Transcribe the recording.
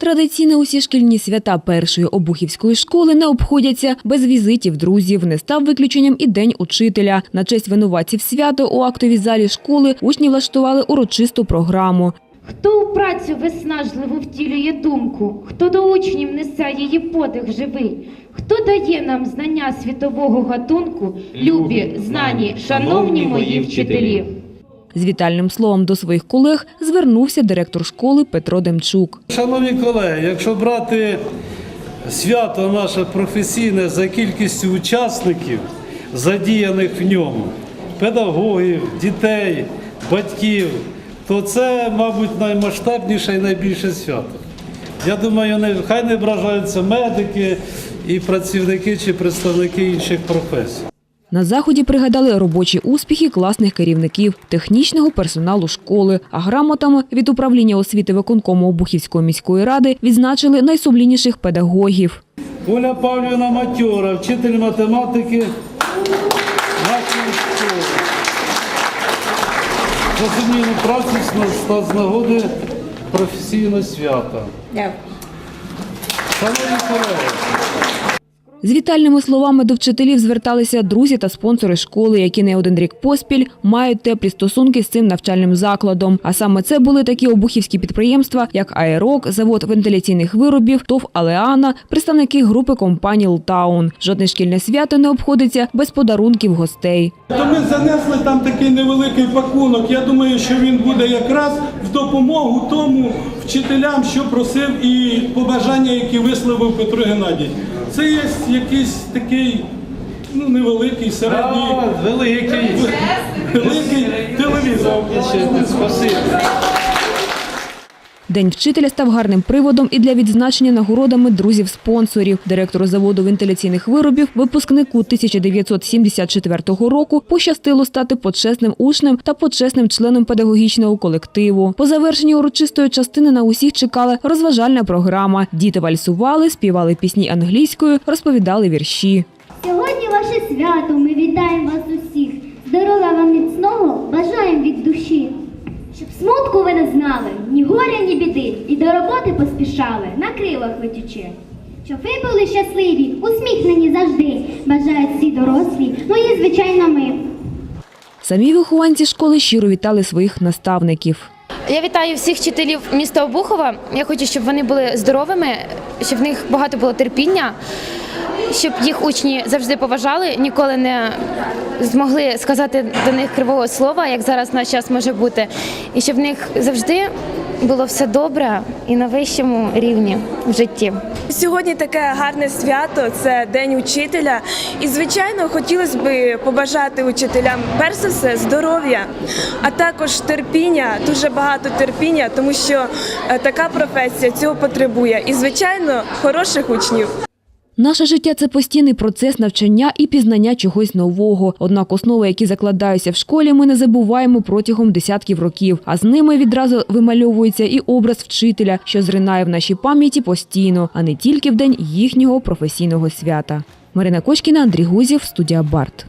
Традиційно усі шкільні свята першої обухівської школи не обходяться без візитів друзів. Не став виключенням і день учителя. На честь винуватців свято у актовій залі школи учні влаштували урочисту програму. Хто у працю виснажливо втілює думку, хто до учнів несе її подих живий, хто дає нам знання світового гатунку, любі, знані, шановні мої вчителі. З вітальним словом до своїх колег звернувся директор школи Петро Демчук. Шановні колеги, якщо брати свято наше професійне за кількістю учасників, задіяних в ньому, педагогів, дітей, батьків, то це, мабуть, наймасштабніше і найбільше свято. Я думаю, хай не вражаються медики і працівники чи представники інших професій. На заході пригадали робочі успіхи класних керівників, технічного персоналу школи, а грамотами від управління освіти виконкому Обухівської міської ради відзначили найсумлінніших педагогів. Оля Павлівна Матьора, вчитель математики нашої школи. За сумнівну працю з- з нагоди професійного свята. Шановні колеги, З вітальними словами до вчителів зверталися друзі та спонсори школи, які не один рік поспіль мають теплі стосунки з цим навчальним закладом. А саме це були такі обухівські підприємства, як Аерок, завод вентиляційних виробів, ТОВ Алеана, представники групи компанії Лтаун. Жодне шкільне свято не обходиться без подарунків гостей. То ми занесли там такий невеликий пакунок. Я думаю, що він буде якраз в допомогу тому вчителям, що просив, і побажання, які висловив Петро Геннадій. Це є якийсь такий ну, невеликий, середній, великий. великий телевізор. Спасибо. День вчителя став гарним приводом і для відзначення нагородами друзів-спонсорів. Директору заводу вентиляційних виробів, випускнику 1974 року, пощастило стати почесним учнем та почесним членом педагогічного колективу. По завершенні урочистої частини на усіх чекала розважальна програма. Діти вальсували, співали пісні англійською, розповідали вірші. Сьогодні ваше свято, ми вітаємо вас усіх. Здоров'я вам міцного, бажаємо від душі. Щоб смутку ви не знали, ні горя, ні біди, і до роботи поспішали, на крилах летючи. Щоб ви були щасливі, усміхнені завжди, бажають всі дорослі, ну і звичайно ми. Самі вихованці школи щиро вітали своїх наставників. Я вітаю всіх вчителів міста Обухова. Я хочу, щоб вони були здоровими, щоб в них багато було терпіння, щоб їх учні завжди поважали, ніколи не змогли сказати до них кривого слова, як зараз наш час може бути, і щоб в них завжди було все добре і на вищому рівні в житті. Сьогодні таке гарне свято це День учителя. І, звичайно, хотілося б побажати учителям перш за все здоров'я, а також терпіння, дуже багато терпіння, тому що е, така професія цього потребує. І, звичайно, хороших учнів. Наше життя це постійний процес навчання і пізнання чогось нового. Однак основи, які закладаються в школі, ми не забуваємо протягом десятків років. А з ними відразу вимальовується і образ вчителя, що зринає в нашій пам'яті постійно, а не тільки в день їхнього професійного свята. Марина Кочкіна, Андрій Гузів, студія Барт.